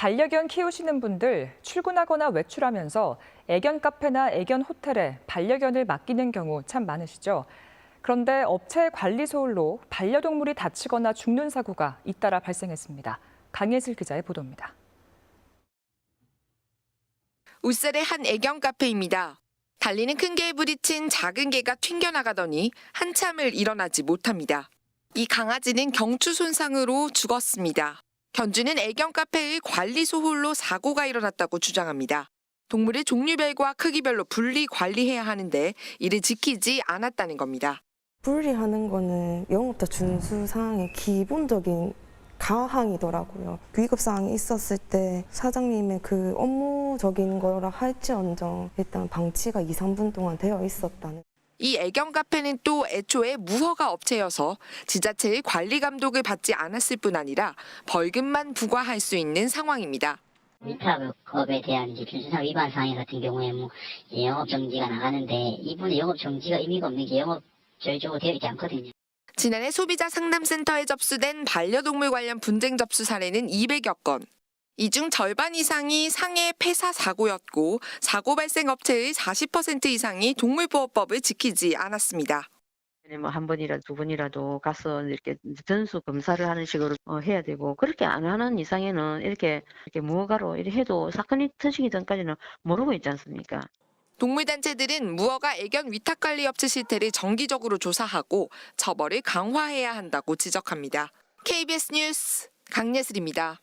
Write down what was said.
반려견 키우시는 분들 출근하거나 외출하면서 애견 카페나 애견 호텔에 반려견을 맡기는 경우 참 많으시죠. 그런데 업체 관리 소홀로 반려동물이 다치거나 죽는 사고가 잇따라 발생했습니다. 강예슬 기자의 보도입니다. 울산의 한 애견 카페입니다. 달리는 큰 개에 부딪힌 작은 개가 튕겨나가더니 한참을 일어나지 못합니다. 이 강아지는 경추 손상으로 죽었습니다. 견주는 애견 카페의 관리 소홀로 사고가 일어났다고 주장합니다. 동물의 종류별과 크기별로 분리 관리해야 하는데 이를 지키지 않았다는 겁니다. 분리하는 거는 영업자 준수 사항의 기본적인 가항이더라고요. 위급 사항이 있었을 때 사장님의 그 업무적인 거라 할지언정 일단 방치가 2, 3분 동안 되어 있었다는. 이 애견 카페는 또 애초에 무허가 업체여서 지자체의 관리 감독을 받지 않았을 뿐 아니라 벌금만 부과할 수 있는 상황입니다. 위탁업에 대한 이제 준수상 위반 사항 같은 경우에 뭐 영업 정지가 나가는데 이분의 영업 정지가 의미가 없는 게 영업 저희적으로 되어 있지 않거든요. 지난해 소비자 상담센터에 접수된 반려동물 관련 분쟁 접수 사례는 200여 건. 이 중 절반 이상이 상해 폐사 사고였고 사고 발생 업체의 40% 이상이 동물보호법을 지키지 않았습니다. 뭐한 번이라도 두 번이라도 가서 이렇게 전수 검사를 하는 식으로 어, 해야 되고 그렇게 안 하는 이상에는 이렇게 이렇게 무허가로 이렇게 해도 사건이 터지기 전까지는 모르고 있지 않습니까? 동물단체들은 무허가 애견 위탁관리 업체 실태를 정기적으로 조사하고 처벌을 강화해야 한다고 지적합니다. KBS 뉴스 강예슬입니다.